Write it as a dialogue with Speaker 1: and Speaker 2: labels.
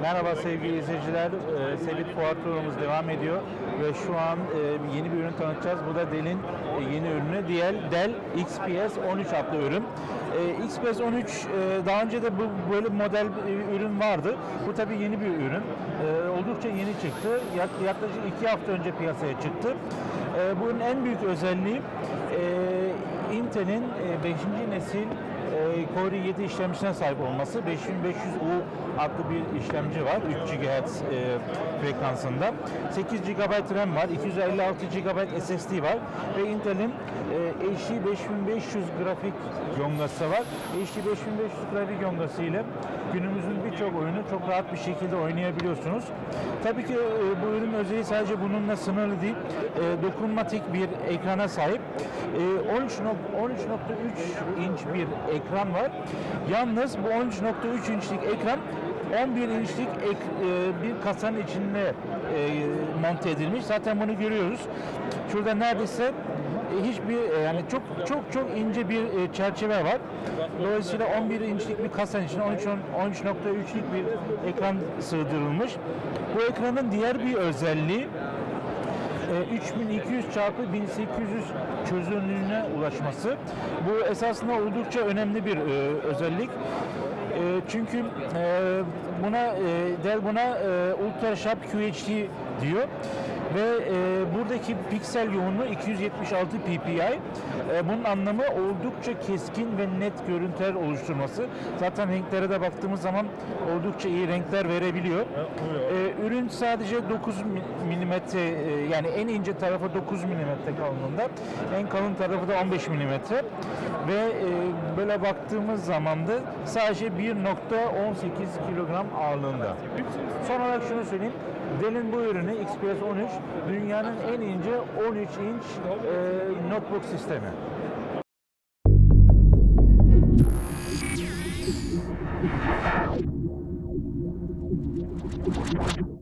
Speaker 1: Merhaba sevgili izleyiciler. E, Sebit Fuar turumuz devam ediyor ve şu an e, yeni bir ürün tanıtacağız. Bu da Dell'in e, yeni ürünü. Diğer Dell XPS 13 adlı ürün. E, XPS 13 e, daha önce de bu böyle model e, ürün vardı. Bu tabii yeni bir ürün. E, oldukça yeni çıktı. Yaklaşık iki hafta önce piyasaya çıktı. E, bunun en büyük özelliği e, Intel'in 5. E, nesil Core i7 işlemcisine sahip olması 5500U adlı bir işlemci var 3 GHz e, frekansında 8 GB RAM var 256 GB SSD var ve Intel'in e, HD 5500 grafik yongası var HD 5500 grafik yongası ile günümüzün birçok oyunu çok rahat bir şekilde oynayabiliyorsunuz. Tabii ki e, bu ürün özelliği sadece bununla sınırlı değil. E, dokunmatik bir ekrana sahip. E, 13 nok- 13.3 inç bir ekran var. Yalnız bu 13.3 inçlik ekran 11 inçlik ek- e, bir kasanın içinde e, monte edilmiş. Zaten bunu görüyoruz. Şurada neredeyse e, hiçbir e, yani çok çok çok ince bir e, çerçeve var. Dolayısıyla 11 inçlik bir kasanın içine 13 13.3'lük bir ekran sığdırılmış. Bu ekranın diğer bir özelliği 3200 çarpı 1800 çözünürlüğüne ulaşması. Bu esasında oldukça önemli bir e, özellik. E, çünkü e, buna e, Dell buna e, Ultra Sharp QHD diyor ve e, buradaki piksel yoğunluğu 276 ppi. E, bunun anlamı oldukça keskin ve net görüntüler oluşturması. Zaten renklere de baktığımız zaman oldukça iyi renkler verebiliyor. E, ürün sadece 9 milimetre e, yani en ince tarafı 9 milimetre kalınlığında, en kalın tarafı da 15 milimetre ve e, böyle baktığımız zaman da sadece 1.18 kilogram ağırlığında. Son olarak şunu söyleyeyim. Dell'in bu ürünü XPS 13 Dünyanın en ince 13 inç e, notebook sistemi.